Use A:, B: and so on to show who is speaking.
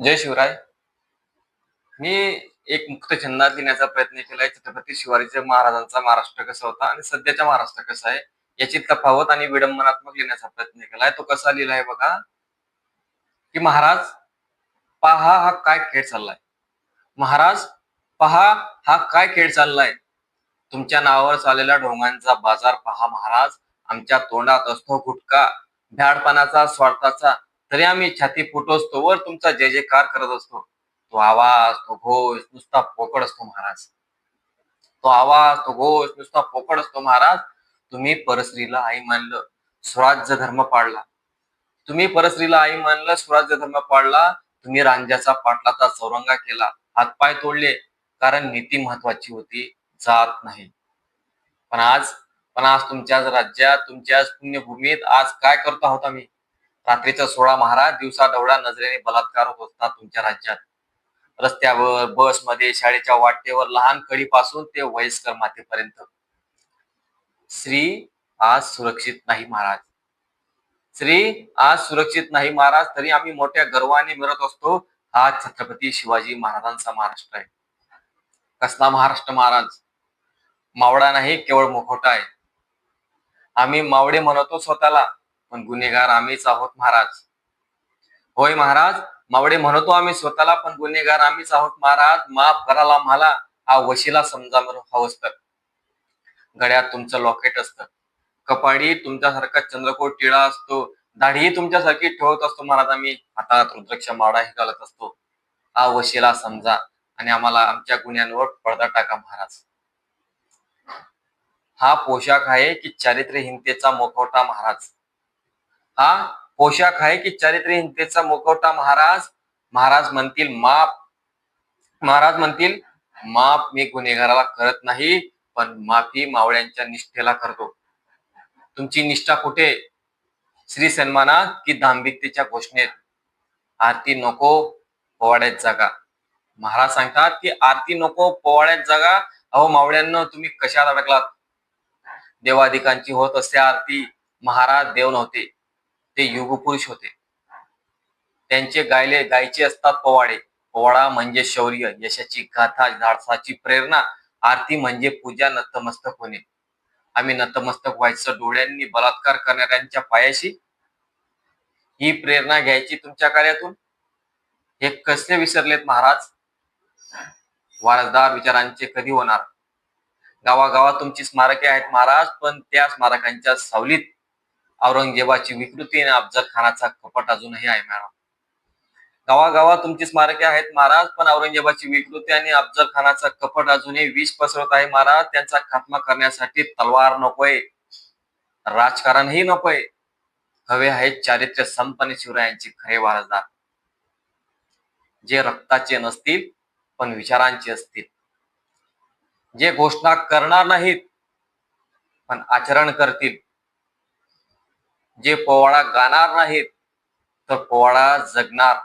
A: जय शिवराय. मी एक मुक्त छंदात लिहिण्याचा प्रयत्न केलाय. छत्रपती शिवाजी महाराजांचा महाराष्ट्र कसा होता आणि सध्याचा महाराष्ट्र कसा आहे याची तफावत आणि विडंबनात्मक लिहिण्याचा प्रयत्न केलाय. तो कसा लिहिलाय बघा. की महाराज पहा हा काय खेळ चाललाय. महाराज पहा हा काय खेळ चाललाय. तुमच्या नावावर चाललेला ढोंगांचा बाजार पहा महाराज. आमच्या तोंडात असतो गुटका भ्याडपणाचा स्वार्थाचा तरी आम्ही छाती फुटोसतो वर तुमचा जय जयकार करत असतो. तो आवाज तो घोष नुसता पोकळ असतो महाराज. तो आवाज तो घोष नुसता पोकळ असतो महाराज. तुम्ही परस्त्रीला आई मानलं स्वराज्य धर्म पाळला. तुम्ही परस्त्रीला आई मानलं स्वराज्य धर्म पाळला. तुम्ही रांजाचा पाटलाचा चौरंगा केला. हातपाय तोडले कारण नीती महत्वाची होती जात नाही. पण आज पण आज तुमच्याच राज्यात तुमच्याच पुण्यभूमीत आज काय करतो आहोत आम्ही? रात्रीचा सोळा महाराज दिवसा दवडा नजरेने बलात्कार होत असतात तुमच्या राज्यात. रस्त्यावर बसमध्ये शाळेच्या वाटेवर लहान कळीपासून ते वयस्कर मातेपर्यंत. स्त्री आज सुरक्षित नाही महाराज. स्त्री आज सुरक्षित नाही महाराज तरी आम्ही मोठ्या गर्वाने मिळत असतो. हा छत्रपती शिवाजी महाराजांचा महाराष्ट्र आहे. कसला महाराष्ट्र महाराज? मावळा नाही केवळ मुखोटा आहे. आम्ही मावडे म्हणतो स्वतःला. पण गुन्हेगार आम्हीच आहोत महाराज. होय महाराज मावडे म्हणतो आम्ही स्वतःला पण गुन्हेगार आम्हीच आहोत महाराज. माफ कराला मला हा वशिला समजा म्हणून असत गड्यात तुमचं लॉकेट असतं. कपाडी तुमच्यासारखा चंद्रकोट टिळा असतो. दाढी तुमच्यासारखी ठेवत असतो महाराज आम्ही. हातात रुद्रक्ष मावडाही घालत असतो. हा वशिला समजा. आणि आम्हाला आमच्या गुन्ह्यांवर पडदा टाका महाराज. हा पोशाख आहे की चारित्र्यहीनतेचा मोखवटा महाराज. हा पोशाख आहे की चारित्र्यहीनतेचा मुखवटा महाराज. महाराज म्हणतील माप. महाराज म्हणतील माप मी गुन्हेगाराला करत नाही पण माफी मावळ्यांच्या निष्ठेला करतो. तुमची निष्ठा कुठे? श्री सन्मानात की दांभिकतेच्या घोषणेत? आरती नको पोवाड्यात जागा. महाराज सांगतात की आरती नको पोवाड्यात जागा. अहो मावळ्यांना तुम्ही कशात अडकलात? देवाधिकांची होत असते आरती. महाराज देव नव्हते. ते युगपुरुष होते. त्यांचे गायले गायचे असतात पोवाडे. पोवाडा म्हणजे शौर्य यशाची गाथा धाडसाची प्रेरणा आरती म्हणजे पूजा नतमस्तक होणे. आम्ही नतमस्तक व्हायचं डोळ्यांनी बलात्कार करणाऱ्यांच्या पायाशी ही प्रेरणा घ्यायची तुमच्या कार्यातून? हे कसले विसरलेत महाराज? वारसदार विचारांचे कधी होणार? गावागावात तुमची स्मारके आहेत महाराज पण त्या स्मारकांच्या सावलीत औरंगजेबाची विकृती आणि अफजल खानाचा कपट अजूनही आहे मॅडम. गावागावात तुमची स्मारके आहेत महाराज पण औरंगजेबाची विकृती आणि अफजल खानाचा कपट अजूनही विष पसरत आहे महाराज. त्यांचा खात्मा करण्यासाठी तलवार नकोय राजकारणही नकोय. हवे आहेत चारित्र्य संपन्न शिवरायांचे खरे वारसदार जे रक्ताचे नसतील पण विचारांचे असतील. जे घोषणा करणार नाहीत पण आचरण करतील. जे पोवाडा गाणार नाहीत तर पोवाडा जगणार.